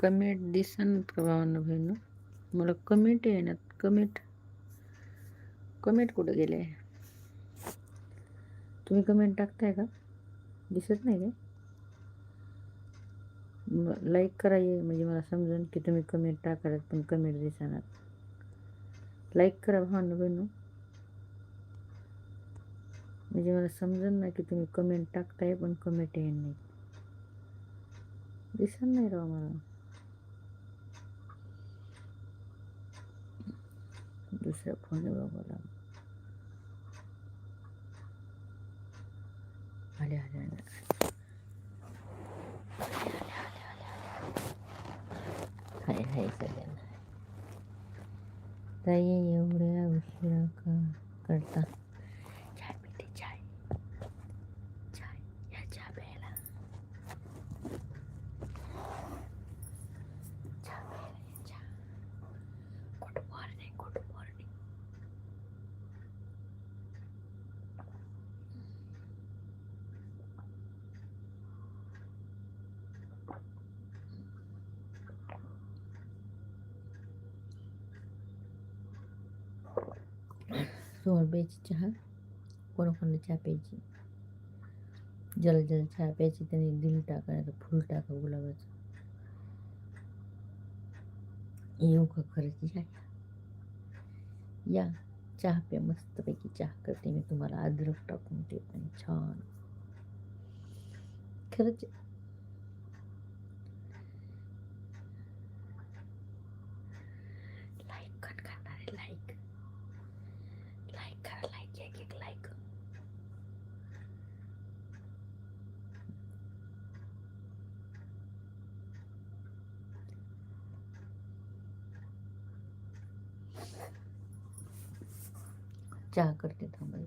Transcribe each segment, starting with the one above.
Comment दिसन का भावांना मला कमेंट ना कमेंट. कमेंट कुठं गेले? तुम्ही कमेंट टाकताय का? दिसत नाही काय? लाईक करा ये म्हणजे मला समजेल की तुम्ही कमेंट टाकणार पण कमेंट दिसणार लाईक करा भावांना बहिणू. म्हणजे मला समजेल ना की तुम्ही कमेंट टाकताय पण कमेंट येणार नाही. दिसत नाही राव मला. दुसऱ्या फोन बघायला? आले आले आले. हाय हाय सगळ्यांना. ताई एवढ्या उशिरा का करता चाय पिते चाय चाय या चहा प्यायला चहा प्यायला या चहा गुड मॉर्निंग गुड मॉर्निंग सोहर चहा कोणाकोणाला चहा प्यायची जल जल चहा प्यायची त्याने दिल टाका नाही तर फुल टाका गुलाबाचं येऊ का खरंच या या चहा प्या मस्तपैकी चहा करते मी तुम्हाला अद्रक टाकून ते पण छान खरंच लाईक कट करणारे लाईक लाईक करा लाईक एक एक लाईक चहा करते थांबाय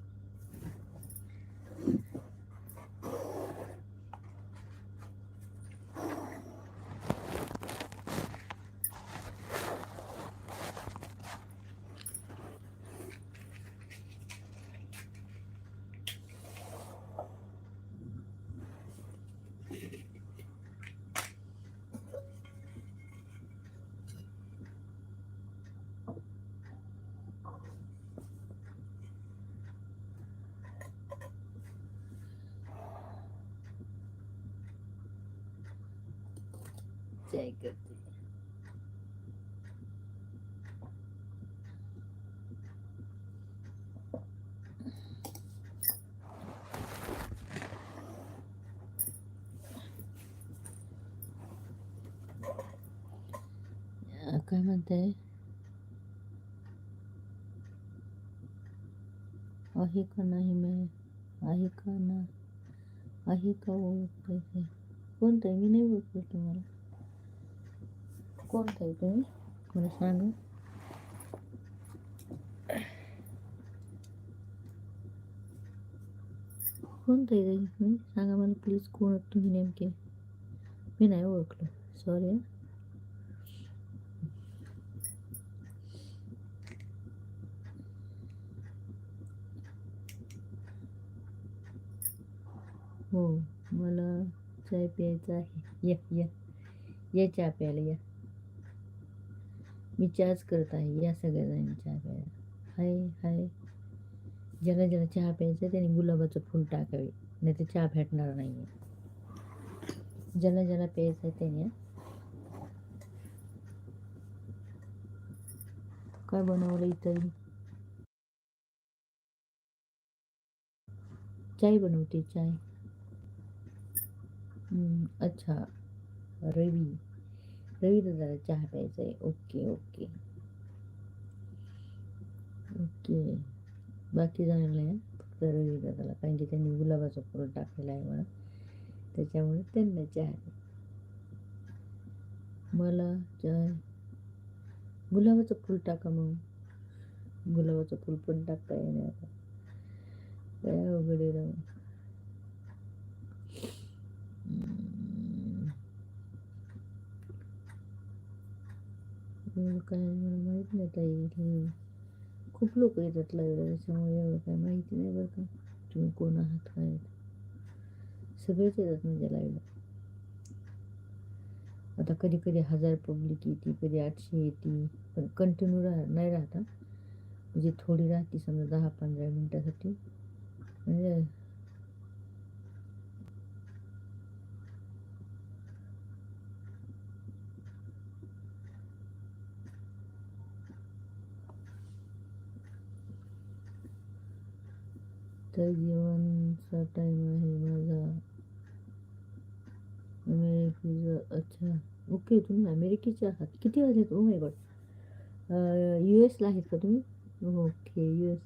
चाय करते काय म्हणते आहे का नाही मी आहे का ना आहे का ओळखते ते? कोणतं मी नाही ओळखलं तुम्हाला कोणता आहे तुम्ही मला सांगा कोणता आहे ताई तुम्ही सांगा मला प्लीज कोण तुम्ही नेमके मी नाही ओळखलं सॉरी हो मला चाय प्यायचा आहे या या या चहा प्यायला या मी चहाच करत आहे या सगळ्या जणी चहा प्यायला हाय हाय. ज्याला ज्याला चहा प्यायचा आहे त्याने गुलाबाचं फूल टाकावे. नाही तर चहा भेटणार नाही ज्याला ज्याला प्यायचं आहे त्याने. काय बनवलं इतर चाय बनवते चाय. अच्छा. रवी. रवी दादाला चहा प्यायचा आहे ओके ओके. ओके. बाकी जणांना फक्त रवी दादाला कारण की त्यांनी गुलाबाचं फूल टाकलेलं आहे म्हणा त्याच्यामुळे त्यांना चहा मला चहा गुलाबाचं फूल टाका मग. गुलाबाचं फूल पण टाकता येणार. काय अवघड आहे राव. हम्म. एवढं काय मला माहीत नाही ताई खूप लोक येतात लाईव्हला त्याच्यामुळे एवढं काय माहिती नाही बरं का. तुम्ही कोण आहात काय आहात. सगळेच येतात म्हणजे लाईव्हला आता कधी कधी हजार पब्लिक येते कधी आठशे येते पण कंटिन्यू राह नाही राहता म्हणजे थोडी राहते समजा दहा पंधरा मिनटासाठी. म्हणजे तर जेवणचा टाईम आहे माझा. अमेरिकेचा अच्छा. ओके तुम्ही अमेरिकेचे आहात. किती वाजलेत? ओ माय गॉड यू एसला आहेत का तुम्ही? ओके यू एस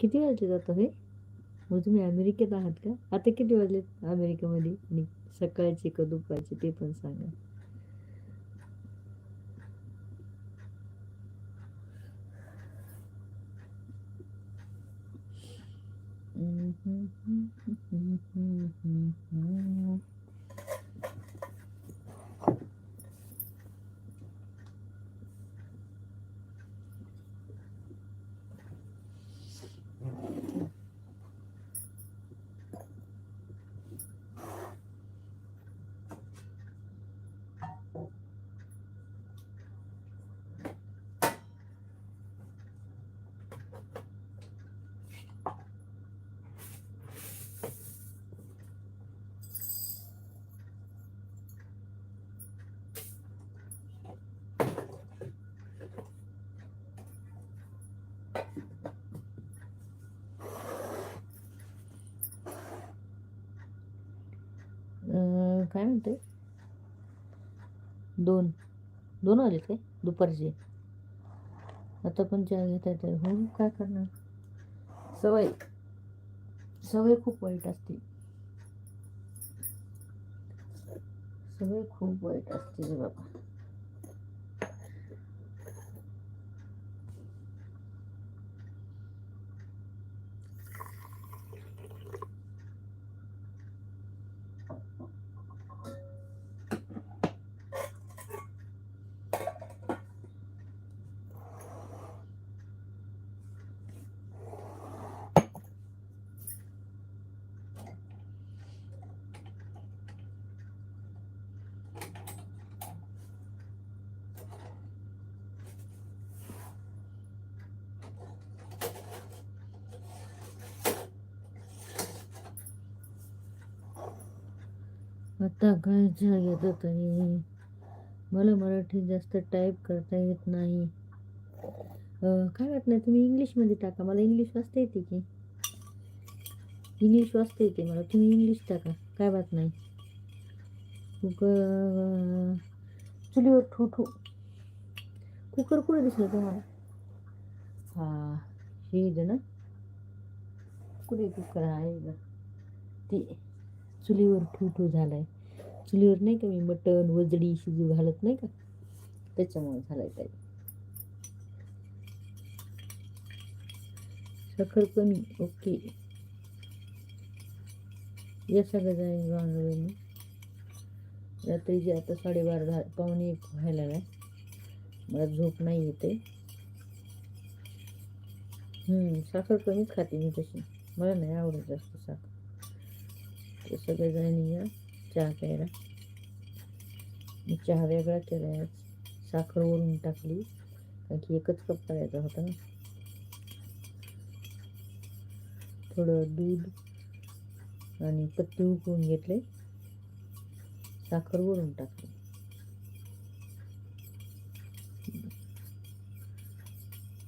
किती वाजलेत आता हे? मग तुम्ही अमेरिकेत आहात का? आता किती वाजलेत अमेरिकेमध्ये? आणि सकाळचे का दुपारचे? ते पण सांगा. Mm-hmm. काय म्हणते? दोन. दोन आले काय? दुपारचे. आता पण चहा घेता येते हो काय करणार? सवय. सवय खूप वाईट असते. सवय खूप वाईट असते बाबा. आता घरच्या येतं तरी. मला मराठी जास्त टाईप करता येत नाही. काय वाटत नाही तुम्ही इंग्लिशमध्ये टाका. मला इंग्लिश वाचता येते की? इंग्लिश वाचता येते मला. तुम्ही इंग्लिश टाका. काय बात नाही कुकर चुलीवर ठू ठू कुकर कुठे दिसलं तुम्हाला? हा हे ना कुठे कुकर आहे ते चुलीवर ठू ठू झालाय. चुलीवर नाही का मी मटण वजडी शिजू घालत नाही का? त्याच्यामुळे झालाय ताई साखर कमी ओके. या सगळं जाईल रात्रीचे आता साडेबारा दहा पाहुणे एक व्हायला नाही मला झोप नाही येते. साखर कमीच खाते मी तशी. मला नाही आवडत जास्त साखर. ते सगळे जण या चहा प्यायला. मी चहा वेगळा केला आज. साखर वरून टाकली. कारण की एकच कप करायचा होता ना. थोडं दूध आणि पत्ते उकळून घेतले. साखर वरून टाकली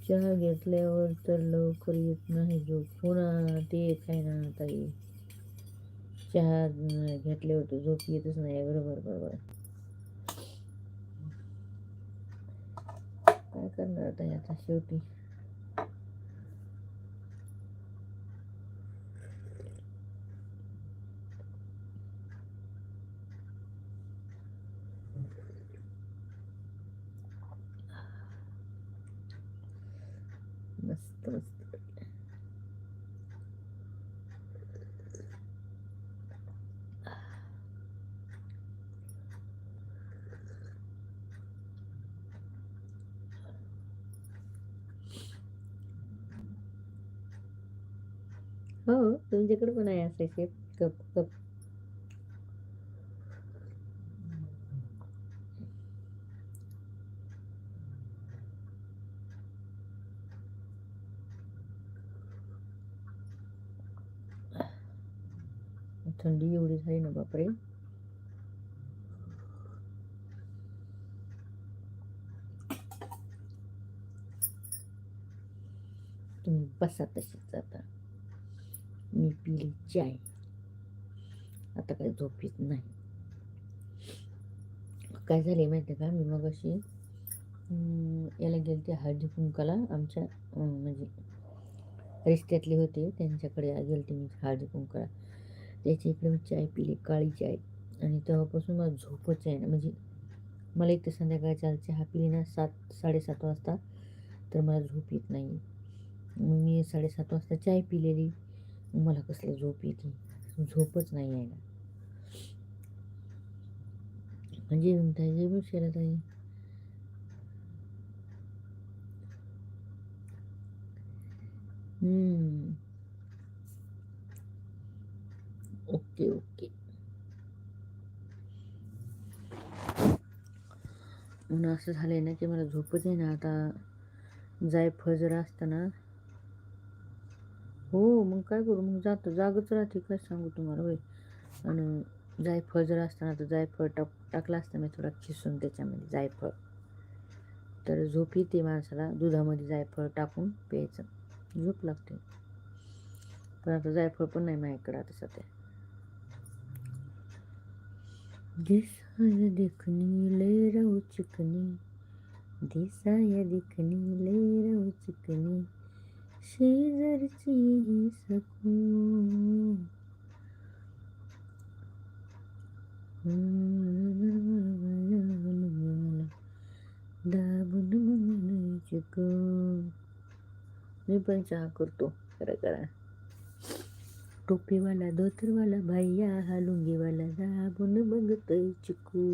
चहा घेतल्यावर तर लवकर येत नाही झोप. पुन्हा ते काय ना ताई. चहा घेतल्यावर तर झोप येतच नाही. बरोबर बरोबर. काय करणार ताई आता शेवटी? हो तुमच्याकडे पण आहे असे शेप कप कप. थंडी एवढी झाली ना बापरे. तुम्ही बसा तशीच आता. मी पिली चाय. आता काय झोप येत नाही. काय झाले माहिती आहे का? मी मग अशी याला गेलते हळदी कुंकाला. आमच्या म्हणजे रिश्त्यातले होते. त्यांच्याकडे गेलते मी हळदी कुंकाला. त्याच्या इकडे मी चाय पिली काळी चाय. आणि तेव्हापासून मला झोपच आहे ना म्हणजे मला इथे संध्याकाळच्या चहा पिली ना सात साडेसात वाजता तर मला झोप येत नाही. मी साडेसात वाजता चाय पिलेली. मला कसलं झोप येते? झोपच नाही आहे ना. म्हणजे ताई जे विषयाला ताई हम्म. Okay okay. म्हणून असं झालंय ना की मला झोपच आहे ना आता जायफळ जरा असताना हो मग काय करू? मग जातो. जागच राहते काय सांगू तुम्हाला? होय. आणि जायफळ जर असताना तर जायफळ टाक टाकलं असतं मी थोडा खिसून त्याच्यामध्ये जायफळ. तर झोप येते माणसाला दुधामध्ये जायफळ टाकून प्यायचं. झोप लागते. पण आता जायफळ पण नाही माझ्याकडे आता सध्या. दिसाय देखणी लय राहू चिकणी. दिसाय देखणी लय राहू चिकणी. शेजारची ही दाबून म्हणायचे मी पण चहा करतो खरं करा. टोपीवाला धोतरवाला भैया हा लुंगीवाला दाबून बघतोय चिकू.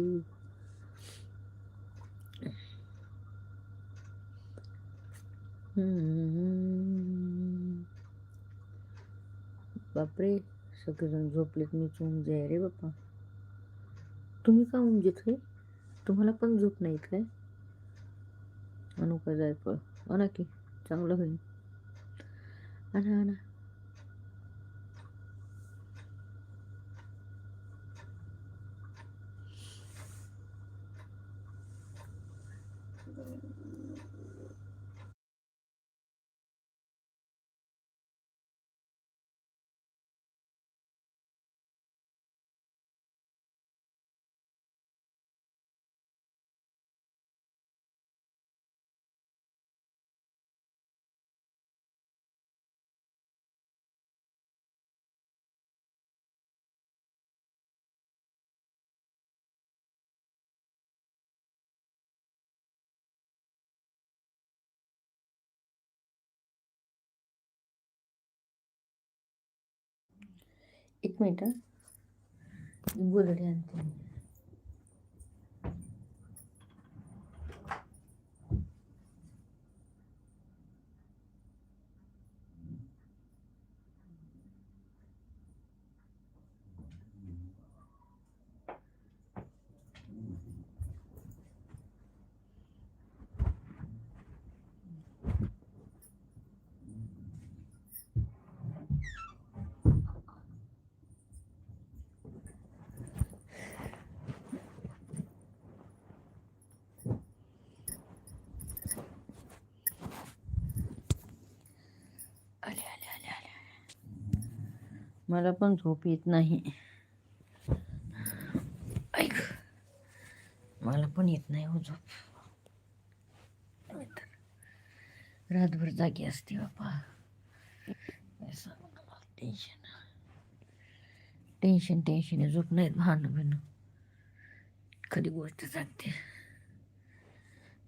हम्म. बापरे सगळेजण झोपलेत मी चुंग जाय रे बाप्पा. तुम्ही का उमजेत रे तुम्हाला पण झोप नाहीत काय? आणू का जायफळ. आणा की चांगलं होईल. आणा आणा एक मिनटं हं. आणते मी. आले आले आले आले मला पण झोप येत नाही. ऐक. मला पण येत नाही हो झोप. रातभर जागी असते बापा. टेन्शन. Tension tension. झोप नाहीत भांडणं बिणं खरी गोष्ट सांगते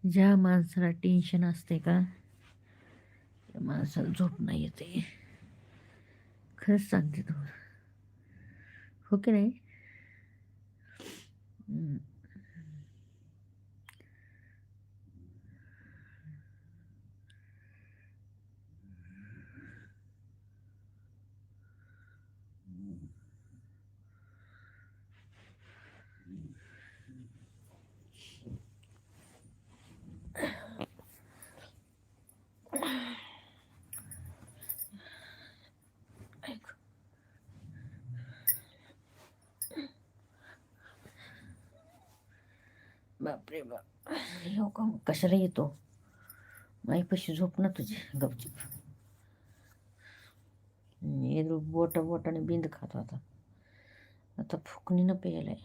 ज्या माणसाला टेन्शन असते का त्या माणसाला झोप नाही येते. खरंच सांगते तुम्हाला. हो की नाही? बापरे बाप हो का? कशाला येतो? माईपाशी झोप ना तुझी. गपचूप. हे बोटा बोटाने बिंद खातो आता आता फुकणीनं प्यायलाय.